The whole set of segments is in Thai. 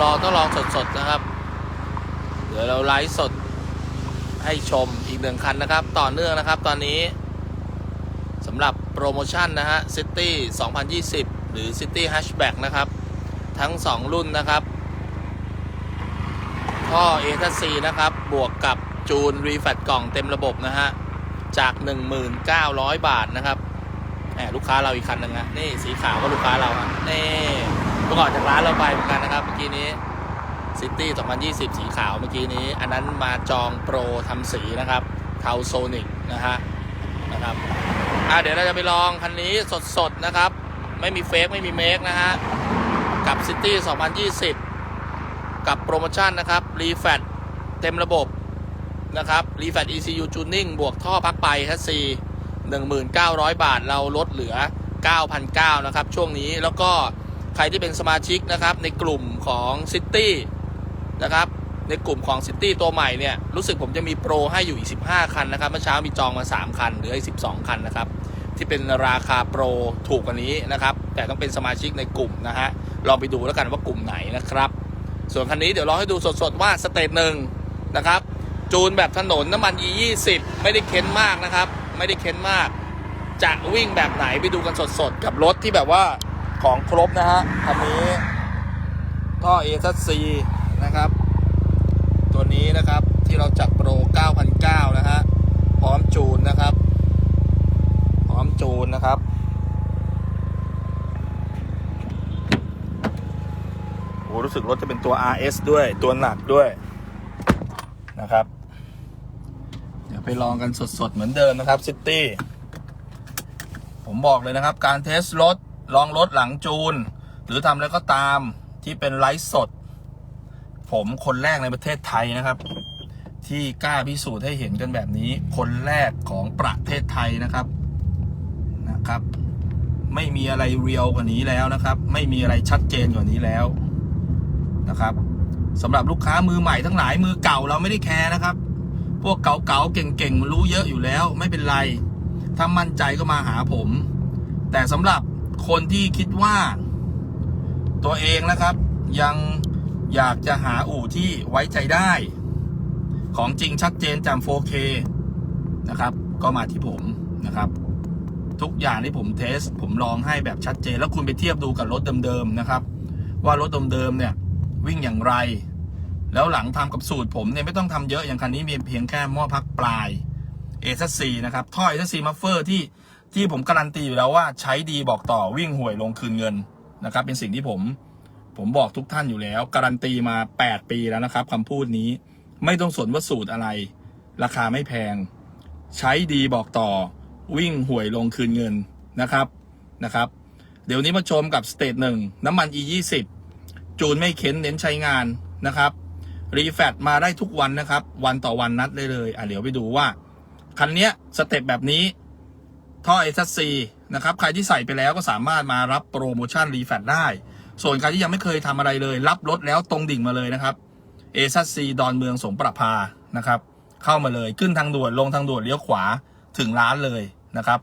รอต้องลองสดๆนะครับ เดี๋ยวเราไลฟ์สดให้ชมอีกหนึ่งคันนะครับ ต่อเนื่องนะครับ ตอนนี้สำหรับโปรโมชั่นนะฮะ City 2020 หรือ City Hatchback นะครับ ทั้ง 2 รุ่นนะครับท่อ a อ c นะครับ บวกกับจูนรีแฟตกล่องเต็มระบบนะฮะ จาก 1,900 บาทนะครับแหมลูกค้าเราอีกคันหนึ่งฮะนี่สีขาวก็ลูกค้าเราฮะนี่ เมื่อก่อนจากร้านเราไปเหมือนกันนะครับ เมื่อกี้นี้ซิตี้2020 สีขาวเมื่อกี้นี้ อันนั้นมาจองโปรทำสีนะครับเทาโซนิกนะฮะนะครับอะเดี๋ยวเราจะไปลองคันนี้สดๆนะครับ ไม่มีเฟกไม่มีเมคนะฮะกับ City 2020 กับโปรโมชั่นนะครับรีแฟตเต็มระบบนะครับรีแฟต ECU Tuning บวกท่อพักไปคัสซี1900 บาท เราลดเหลือ 9,900นะครับ ช่วงนี้แล้วก็ รที่เป็นสมาชิกนะครับในกลุ่มของ City นะครับในกลุ่มของ City ตัวใหม่เนี่ยรู้สึกผมจะมีโปรให้อยู่อีก 15 คันนะครับเมื่อเช้ามีจองมา 3 คันเหลืออีก 12 คันนะครับที่เป็นราคาโปรถูกกว่านี้นะครับแต่ต้องเป็นสมาชิกในกลุ่มนะฮะลองไปดูแล้วกันว่ากลุ่มไหนนะครับส่วนคันนี้เดี๋ยวลองให้ดูสดๆว่าสเตจหนึ่งนะครับจูนแบบถนนน้ำมัน E 2 0 ไม่ได้เค้นมากนะครับ ไม่ได้เค้นมาก จะวิ่งแบบไหนไปดูกันสดๆ กับรถที่แบบว่า ของครบนะฮะคันนี้ท่อ a อ c นะครับ ตัวนี้นะครับที่เราจัดโปร 9,900 นะฮะ พร้อมจูนนะครับ พร้อมจูนนะครับ โอ้รู้สึกรถจะเป็นตัว RS ด้วย ตัวหนักด้วยนะครับ เดี๋ยวไปลองกันสดๆ เหมือนเดิมนะครับซิตี้ ผมบอกเลยนะครับ การเทสรถ ลองรถหลังจูน หรือทำอะไรก็ตามที่เป็นไลฟ์สด ผมคนแรกในประเทศไทยนะครับ ที่กล้าพิสูจน์ให้เห็นกันแบบนี้ คนแรกของประเทศไทยนะครับนะครับ ไม่มีอะไรเรียวกว่านี้แล้วนะครับ ไม่มีอะไรชัดเจนกว่านี้แล้วนะครับสำหรับลูกค้ามือใหม่ทั้งหลายมือเก่าเราไม่ได้แคร์นะครับ พวกเก่าๆเก่งๆรู้เยอะอยู่แล้ว ไม่เป็นไร ถ้ามั่นใจก็มาหาผม แต่สำหรับ คนที่คิดว่า ตัวเองนะครับ ยังอยากจะหาอู่ที่ไว้ใจได้ ของจริงชัดเจนจำ 4K นะครับ ก็มาที่ผมนะครับ ทุกอย่างที่ผมเทส ผมลองให้แบบชัดเจน แล้วคุณไปเทียบดูกับรถเดิมๆนะครับ ว่ารถเดิมๆเนี่ย วิ่งอย่างไร แล้วหลังทำกับสูตรผมเนี่ยไม่ต้องทำเยอะอย่างคันนี้มีเพียงแค่หม้อพักปลายเอซัสซีนะครับท่อเอซัสซีมัฟเฟอร์ที่ ที่ผมการันตีอยู่แล้วว่าใช้ดีบอกต่อวิ่งห่วยลงคืนเงินนะครับ เป็นสิ่งที่ผมผมบอกทุกท่านอยู่แล้ว การันตีมา 8 ปีแล้วนะครับคำพูดนี้ไม่ต้องสนว่าสูตรอะไร ราคาไม่แพง ใช้ดีบอกต่อวิ่งห่วยลงคืนเงินนะครับนะครับ เดี๋ยวนี้มาชมกับสเตจหนึ่งน้ำมัน E 2 0จูนไม่เค้นเน้นใช้งานนะครับรีแฟตมาได้ทุกวันนะครับ วันต่อวันนัดได้เลย อะเดี๋ยวไปดูว่า คันเนี้ยสเต็ปแบบนี้ ท่อเอสซีนะครับ ใครที่ใส่ไปแล้วก็สามารถมารับโปรโมชั่นรีแฟตได้ ส่วนใครที่ยังไม่เคยทำอะไรเลย รับรถแล้วตรงดิ่งมาเลยนะครับเอสซีดอนเมืองสงประพานะครับ เข้ามาเลยขึ้นทางด่วนลงทางด่วนเลี้ยวขวาถึงร้านเลยนะครับ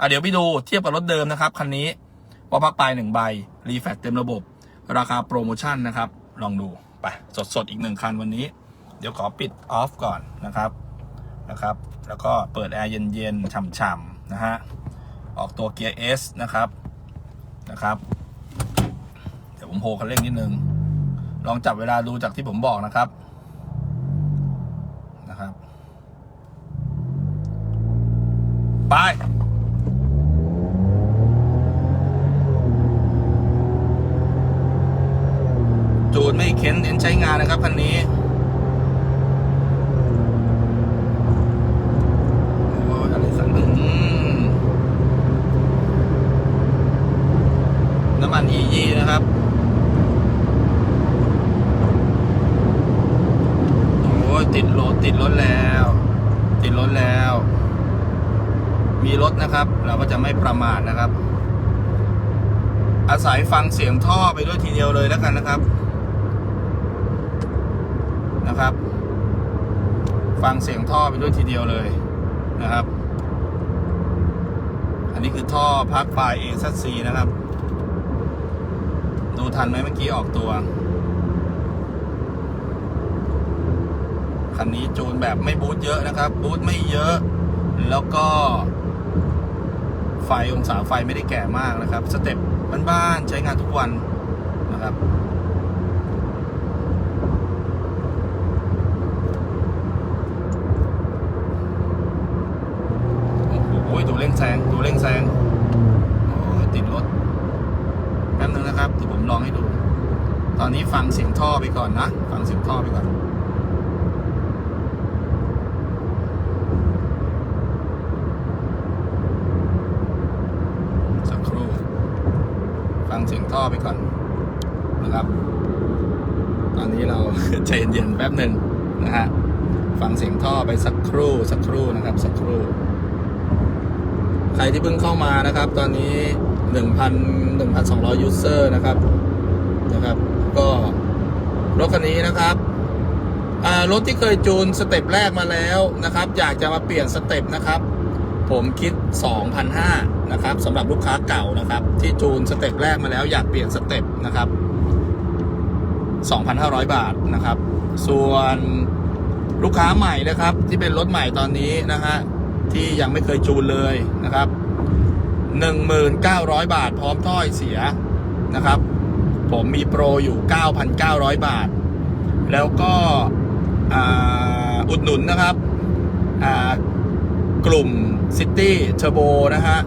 อะเดี๋ยวไปดูเทียบกับรถเดิมนะครับคันนี้ว่าพักปลายหนึ่งใบรีแฟตเต็มระบบ ราคาโปรโมชั่นนะครับ ลองดูไปสดๆ อีกหนึ่งคันวันนี้ เดี๋ยวขอปิดออฟก่อนนะครับนะครับ แล้วก็เปิดแอร์เย็นๆฉ่ำๆ นะฮะ ออกตัวเกียร์ S นะครับ นะครับ เดี๋ยวผมโฮคันเร่งนิดนึง ลองจับเวลาดูจากที่ผมบอกนะครับ นะครับ ไปจูนไม่เค้นเน้นใช้งานนะครับคันนี้ โอ้ยอะไรสักอืมน้ำมัน E 2นะครับ โอ้ยติดรถติดรถแล้ว ติดรถแล้ว มีรถนะครับ เราก็จะไม่ประมาทนะครับ อาศัยฟังเสียงท่อไปด้วยทีเดียวเลยแล้วกันนะครับนะครับ ฟังเสียงท่อไปด้วยทีเดียวเลยนะครับ อันนี้คือท่อพักปลายเอซัสซีนะครับ ดูทันไหมเมื่อกี้ออกตัวคันนี้จูนแบบไม่บูทเยอะนะครับ บูทไม่เยอะ แล้วก็ ไฟองศาไฟไม่ได้แก่มากนะครับ สเต็ปบ้านๆใช้งานทุกวันนะครับโอ้โหดูเร่งแซงดูเร่งแซงโอ้ติดรถแป๊บนึงนะครับเดี๋ยวผมลองให้ดู ตอนนี้ฟังเสียงท่อไปก่อนนะ ฟังเสียงท่อไปก่อน สักครู่ ฟังเสียง ท่อไปก่อนนะครับ ตอนนี้เราใจเย็นๆแป๊บหนึ่งนะฮะฟังเสียงท่อไปสักครู่สักครู่นะครับ สักครู่ ใครที่เพิ่งเข้ามานะครับ ตอนนี้1,000 1,200ยูเซอร์นะครับนะครับ ก็รถคันนี้นะครับรถที่เคยจูนสเต็ปแรกมาแล้วนะครับ อยากจะมาเปลี่ยนสเต็ปนะครับ ผมคิด 2,500นะครับสำหรับลูกค้าเก่านะครับ ที่จูนสเต็ปแรกมาแล้วอยากเปลี่ยนสเต็ปนะครับ 2,500 บาทนะครับ ส่วนลูกค้าใหม่นะครับ ที่เป็นรถใหม่ตอนนี้นะฮะที่ยังไม่เคยจูนเลยนะครับ 1,900 บาทพร้อมถ้อยเสียนะครับ ผมมีโปรอยู่ 9,900 บาท แล้วก็อ,อุดหนุนนะครับอ่า กลุ่ม City Turbo นะฮะ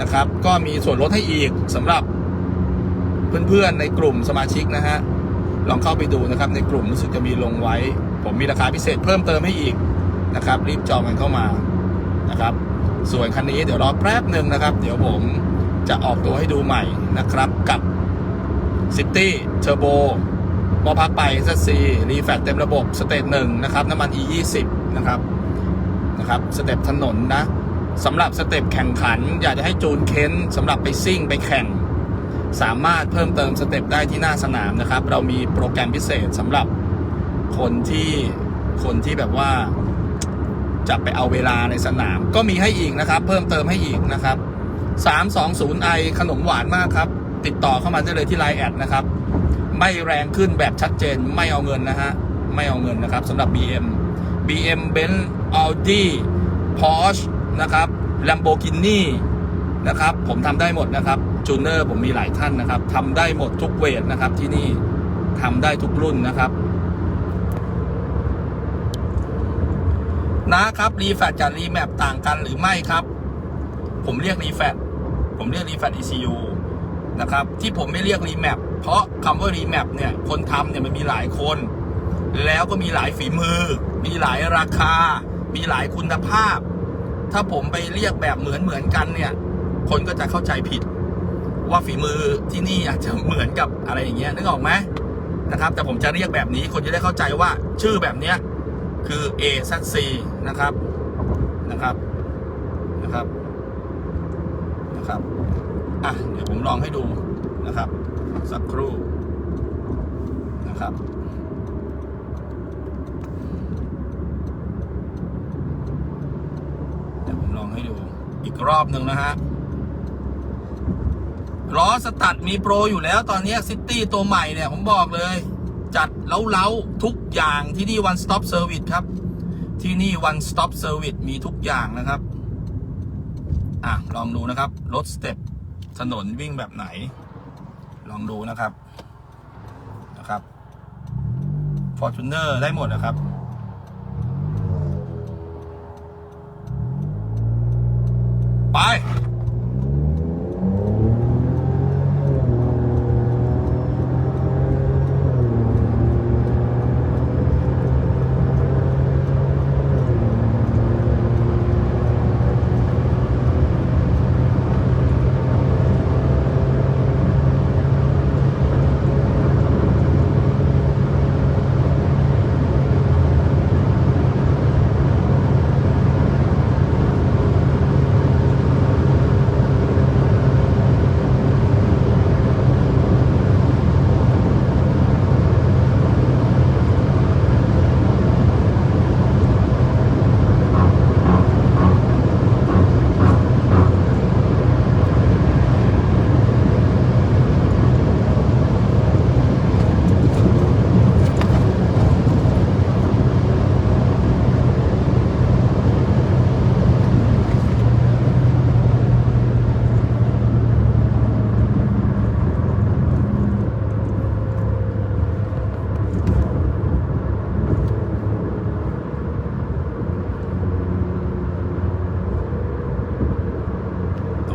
นะครับ ก็มีส่วนลดให้อีกสำหรับเพื่อนๆในกลุ่มสมาชิกนะฮะลองเข้าไปดูนะครับ ในกลุ่มรู้สึกจะมีลงไว้ ผมมีราคาพิเศษเพิ่มเติมให้อีกนะครับ รีบจองกันเข้ามานะครับ ส่วนคันนี้เดี๋ยวรอแป๊บหนึ่งนะครับ เดี๋ยวผมจะออกตัวให้ดูใหม่นะครับกับ City Turbo มอพักไป SC รีแฟตเต็มระบบสเตจหนึ่งนะครับ น้ำมัน E 2 0 นะครับ นะครับสเต็ปถนนนะสำหรับสเต็ปแข่งขัน อยากจะให้จูนเค้นสำหรับไปซิ่งไปแข่ง สามารถเพิ่มเติมสเต็ปได้ที่หน้าสนามนะครับ เรามีโปรแกรมพิเศษสำหรับคนที่คนที่แบบว่าจะไปเอาเวลาในสนาม ก็มีให้อีกนะครับ เพิ่มเติมให้อีกนะครับ 320i ขนมหวานมากครับ ติดต่อเข้ามาได้เลยที่ไลน์แอดนะครับ ไม่แรงขึ้นแบบชัดเจนไม่เอาเงินนะฮะ ไม่เอาเงินนะครับสำหรับ BM BM Benz Audi Porsche นะครับ Lamborghini นะครับ ผมทำได้หมดนะครับจูเนอร์ผมมีหลายท่านนะครับทำได้หมดทุกเวทนะครับที่นี่ทำได้ทุกรุ่นนะครับนะครับรีแฟตกับรีแมปต่างกันหรือไม่ครับ ผมเรียกรีแฟตผมเรียกรีแฟต ECU นะครับ ที่ผมไม่เรียกรีแมปเพราะคำว่ารีแมปเนี่ย คนทำเนี่ยมันมีหลายคน แล้วก็มีหลายฝีมือ มีหลายราคา มีหลายคุณภาพ ถ้าผมไปเรียกแบบเหมือนเหมือนกันเนี่ย คนก็จะเข้าใจผิด ว่าฝีมือที่นี่อาจจะเหมือนกับอะไรอย่างเงี้ยนึกออกไหมนะครับ แต่ผมจะเรียกแบบนี้คนจะได้เข้าใจว่าชื่อแบบเนี้ยคือ A Z C นะครับนะครับนะครับนะครับอะเดี๋ยวผมลองให้ดูนะครับ สักครู่นะครับ เดี๋ยวผมลองให้ดู อีกรอบหนึ่งนะฮะล้อสตัดมีโปรอยู่แล้วตอนนี้ซิตี้ตัวใหม่เนี่ย ผมบอกเลย จัดเล้าๆทุกอย่างที่นี่ one stop service ครับ ที่นี่ one stop service มีทุกอย่างนะครับ อะ ลองดูนะครับ รถสเต็ปถนนวิ่งแบบไหน ลองดูนะครับนะครับ Fortuner ได้หมดนะครับ ไ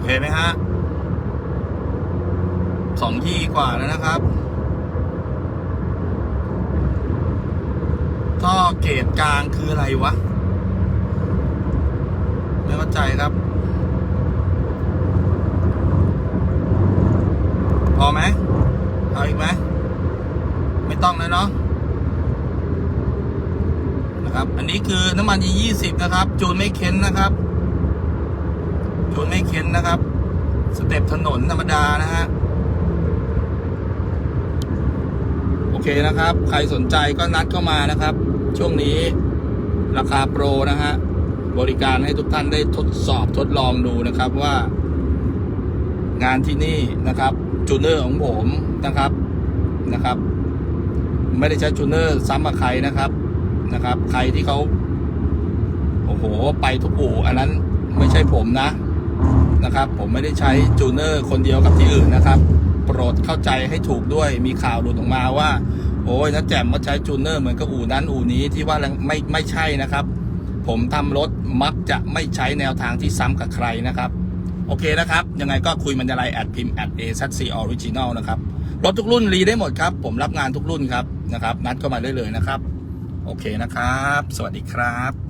ปเคไหมฮะสองที่กว่าแล้วนะครับ ท่อเกตกลางคืออะไรวะ ไม่เข้าใจครับ พอไหมเอาอีกไหม ไม่ต้องแล้วเนาะนะครับ อันนี้คือน้ำมันยียี่สิบนะครับ จูนไม่เค้นนะครับ จูนไม่เค้นนะครับ สเต็ปถนนธรรมดานะฮะ โอเคนะครับ ใครสนใจก็นัดเข้ามานะครับ ช่วงนี้ราคาโปรนะฮะ บริการให้ทุกท่านได้ทดสอบทดลองดูนะครับว่า งานที่นี่นะครับ จูเนอร์ของผมนะครับนะครับ ไม่ได้ใช้จูเนอร์ซ้ำกับใครนะครับนะครับ ใครที่เขาโอ้โห ไปทุกอู่อันนั้นไม่ใช่ผมนะ นะครับ ผมไม่ได้ใช้จูเนอร์คนเดียวกับที่อื่นนะครับ โปรดเข้าใจให้ถูกด้วยมีข่าวหลุดออกมาว่า โอ้ยนะแจ่มมาใช้จูเนอร์เหมือนกับอู่นั้นอู่นี้ที่ว่าไม่ไม่ใช่นะครับ ผมทำรถมักจะไม่ใช้แนวทางที่ซ้ำกับใครนะครับ โอเคนะครับ ยังไงก็คุยมันจะไรแอดพิมพ์แอดเอซัซีออริจินอลนะครับรถทุกรุ่นรีได้หมดครับ ผมรับงานทุกรุ่นครับนะครับ นัดเข้ามาได้เลยนะครับ โอเคนะครับ สวัสดีครับ